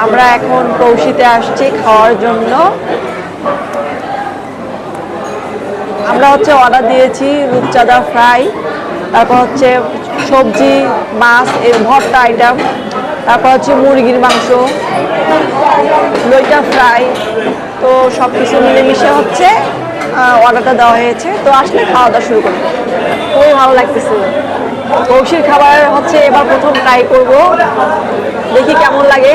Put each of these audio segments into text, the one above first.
আমরা এখন কৌশিতে আসছি খাওয়ার জন্য। আমরা হচ্ছে অর্ডার দিয়েছি রূপচাঁদা ফ্রাই তারপর হচ্ছে সবজি, মাছ এর ভর্তা আইটেম তারপর হচ্ছে মুরগির মাংস, লইটা ফ্রাই তো সব কিছু মিলেমিশে হচ্ছে অর্ডারটা দেওয়া হয়েছে। তো আসলে খাওয়া দাওয়া শুরু করি। খুবই ভালো লাগতেছে। কৌশির খাবার হচ্ছে এবার প্রথম ট্রাই করব। দেখি কেমন লাগে।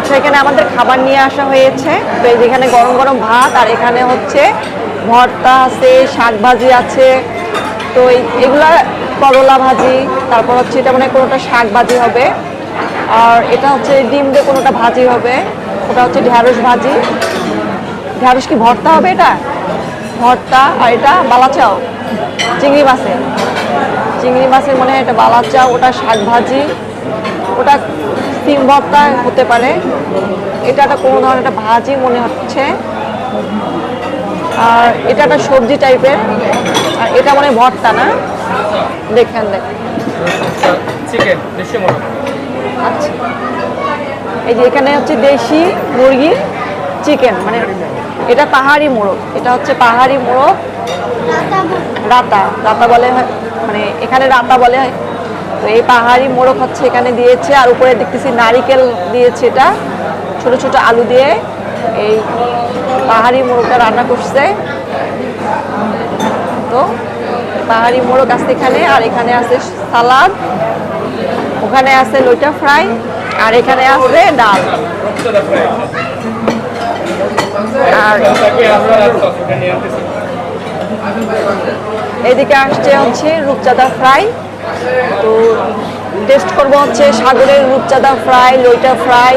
আচ্ছা এখানে আমাদের খাবার নিয়ে আসা হয়েছে। তো এই যেখানে গরম গরম ভাত, আর এখানে হচ্ছে ভর্তা আছে শাক ভাজি আছে। তো এগুলা করলা ভাজি, তারপর হচ্ছে এটা মানে কোনোটা শাক ভাজি হবে। আর এটা হচ্ছে ডিম দিয়ে কোনোটা ভাজি হবে। ওটা হচ্ছে ঢ্যাঁড়স ভাজি। ঢ্যাঁড়স কি ভর্তা হবে এটা? ভর্তা, আর এটা বালাচাও, চিংড়ি মাছের। চিংড়ি মাছের মনে হয় এটা বালাচা ওটা শাক ভাজি ওটা ভর্তা হতে পারে। এটা একটা কোনো ধরনের একটা ভাজি মনে হচ্ছে। আর এটা একটা সবজি টাইপের আর এটা মনে হয় ভর্তা না? দেখেন দেখেন। চিকেন দেশি মোরগ। আচ্ছা। এই যে এখানে হচ্ছে দেশি মুরগি চিকেন মানে এটা পাহাড়ি মোরগ। এটা হচ্ছে পাহাড়ি মোরগ। রাতা রাতা বলে হয় মানে এখানে রাতা বলে হয়। এই পাহাড়ি মোরগ হচ্ছে এখানে দিয়েছে, আর উপরে দেখতেছি নারিকেল দিয়েছে এটা, ছোট ছোট আলু দিয়ে এই পাহাড়ি মোরগটা রান্না করছে। তো পাহাড়ি মোরগ আছে এখানে, আর এখানে আছে সালাদ, ওখানে আছে লইটা ফ্রাই, আর এখানে আছে ডাল। আর এদিকে আসছে হচ্ছে রূপচাঁদা ফ্রাই। তো টেস্ট করব হচ্ছে সাগরের রূপচাঁদা ফ্রাই, লইটা ফ্রাই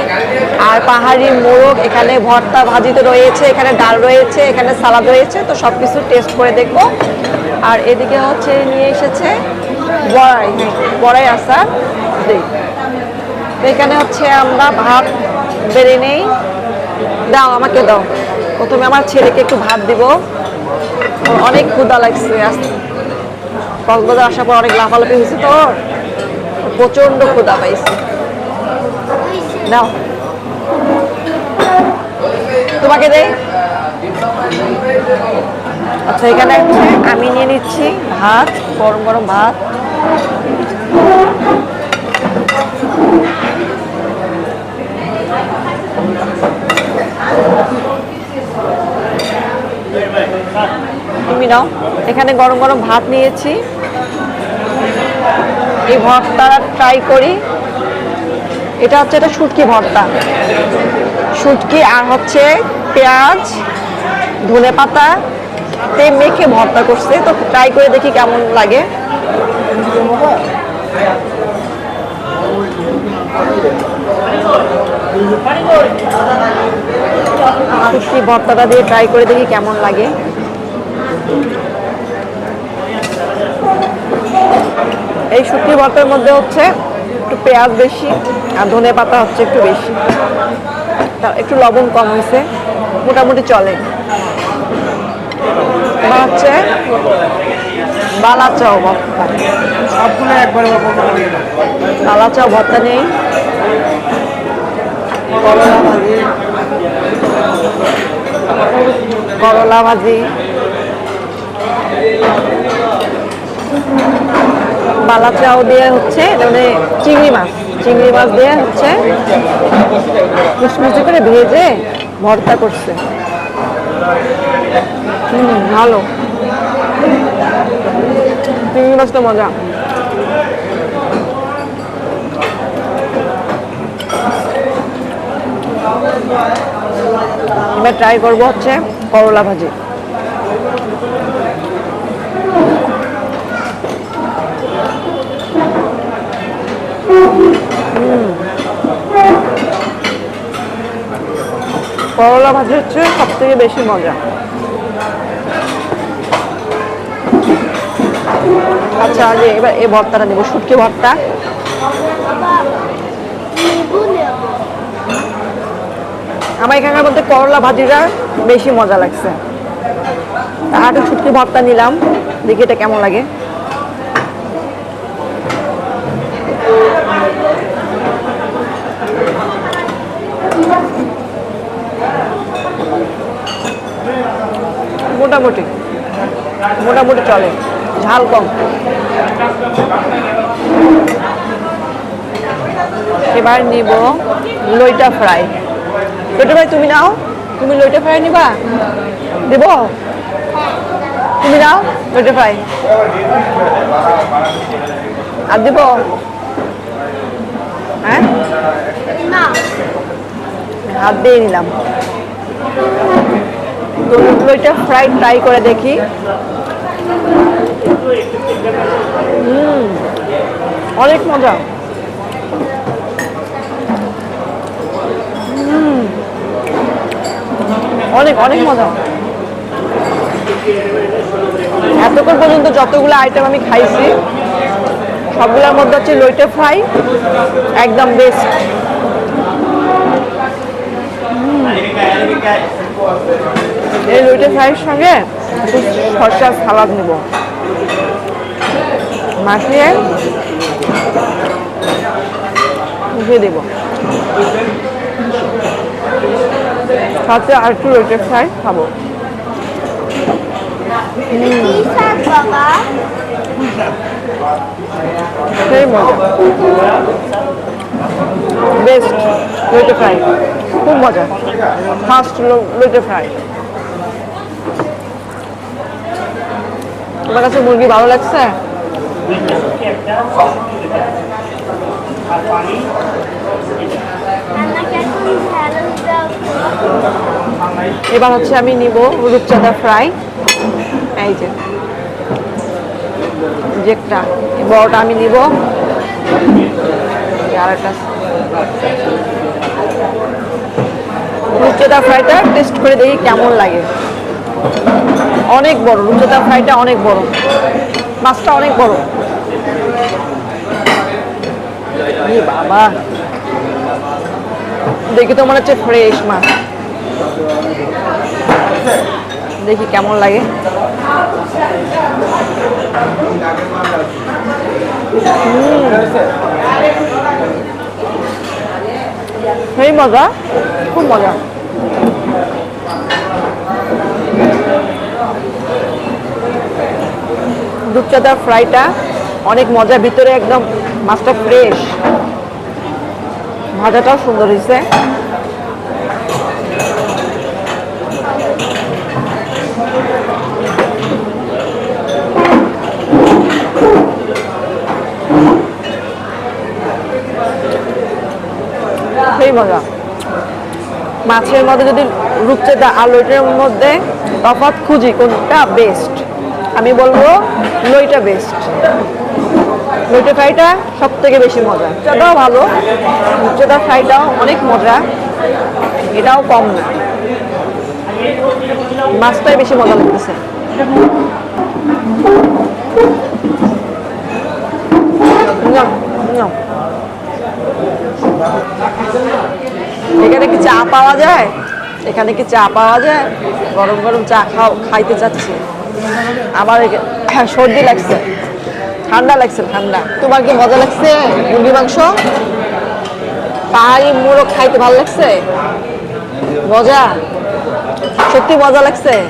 আর পাহাড়ি মোরগ। এখানে ভর্তা ভাজিতে রয়েছে, এখানে ডাল রয়েছে, এখানে সালাদ রয়েছে, তো সব কিছু টেস্ট করে দেখব। আর এদিকে হচ্ছে নিয়ে এসেছে বড়াই বড়াই আসার এখানে হচ্ছে আমরা ভাত বেড়ে নেই। দাও, আমাকে দাও। প্রথমে আমার ছেলেকে একটু ভাত দিব। অনেক ক্ষুদা লাগছে আস- কক্সবাজার আসার পর অনেক লাফালাফি হয়েছে তো। প্রচণ্ড ক্ষুদা পাইছে। নাও। তোমাকে দেই? আচ্ছা এখানে আমি নিয়ে নিচ্ছি ভাত, গরম গরম ভাত। তুমি নাও। এখানে গরম গরম ভাত নিয়েছি। এই ভর্তা ট্রাই করি। এটা হচ্ছে এটা শুটকি ভর্তা। শুটকি আর হচ্ছে পেঁয়াজ, ধনে পাতা, তে মেখে ভর্তা করছে। তো ট্রাই করে দেখি কেমন লাগে। শুটকি ভর্তাটা দিয়ে ট্রাই করে দেখি কেমন লাগে। এই শুটকি ভর্তার মধ্যে হচ্ছে একটু পেঁয়াজ বেশি আর ধনে পাতা হচ্ছে একটু বেশি। একটু লবণ কম হয়েছে মোটামুটি চলে। এবার হচ্ছে বালাচাও ভর্তা। বালাচাও ভর্তা নেই। করলা ভাজি। করলা ভাজি। বালা চাও দিয়ে হচ্ছে এটা মানে চিংড়ি মাছ। চিংড়ি মাছ দিয়ে হচ্ছে। মুচমুচি করে ভেজে ভর্তা করছে। ভালো। চিংড়ি মাছটা মজা। এবার ট্রাই করব হচ্ছে করলা ভাজি। করলা ভাজি হচ্ছে সব থেকে বেশি মজা। আচ্ছা আগে এবার এই ভর্তাটা নেব, শুটকি ভর্তা। আমার এখানকার মধ্যে করলা ভাজিটা বেশি মজা লাগছে। আর একটা ছুটকি ভর্তা নিলাম, দেখি এটা কেমন লাগে। মোটামুটি মোটামুটি চলে ঝাল কম। এবার নিব লইটা ফ্রাই। লইটা ফ্রাই তুমি নাও। তুমি লইটা ফ্রাই নিবা? দেব? তুমি নাও লইটা ফ্রাই। আর দেব? হ্যাঁ? হাত দিয়ে নিলাম। তো লইটা ফ্রাই ট্রাই করে দেখি। হুম, অনেক মজা। অনেক অনেক মজা। এতক্ষণ পর্যন্ত যতগুলো আইটেম আমি খাইছি সবগুলোর মধ্যে হচ্ছে লইটে ফ্রাই একদম বেস্ট এই লইটে ফ্রাইয়ের সঙ্গে একটু সরষার সালাদ নেব। মাখিয়ে মুখে দেব। সাথে আর একটু লইটে ফ্রাই খাব। সেই মজা। বেস্ট লইটে ফ্রাই। খুব মজা। ফার্স্ট লইটে ফ্রাই। তোমার কাছে মুরগি ভালো লাগছে? এবার হচ্ছে আমি নিব রূপচাঁদা ফ্রাই। এই যে। যেটা বড়টা আমি নিব। আর একটা রূপচাঁদা ফ্রাইটা টেস্ট করে দেখি কেমন লাগে। অনেক বড় রূপচাঁদা ফ্রাইটা অনেক বড়, মাছটা অনেক বড়। বাবা। দেখি তো মনে হচ্ছে ফ্রেশ মাছ। দেখি কেমন লাগে। মজা, খুব মজা। দুধচাদার ফ্রাইটা, অনেক মজা ভিতরে একদম মাছটা ফ্রেশ ভাজাটাও সুন্দর হয়েছে। সেই মাছের মধ্যে যদি রূপচাঁদা আর লইটার মধ্যে তফাৎ খুঁজি, কোনটা বেস্ট আমি বলব লইটা বেস্ট লইটা ফ্রাইটা সব থেকে বেশি মজা। চাটাও ভালো রূপচাঁদা ফ্রাইটাও অনেক মজা, এটাও কম না। মাছটাই বেশি মজা লাগতেছে। এখানে কি চা পাওয়া যায়? এখানে কি চা পাওয়া যায়? গরম গরম চা খাও, খাইতে চাচ্ছি। আমার এখা- সর্দি লাগছে। ঠান্ডা লাগছে, ঠান্ডা। তোমার কি মজা লাগছে? মুরগি মাংস? পাহাড়ি মোরগ খাইতে ভালো লাগছে? মজা? সত্যি মজা লাগছে?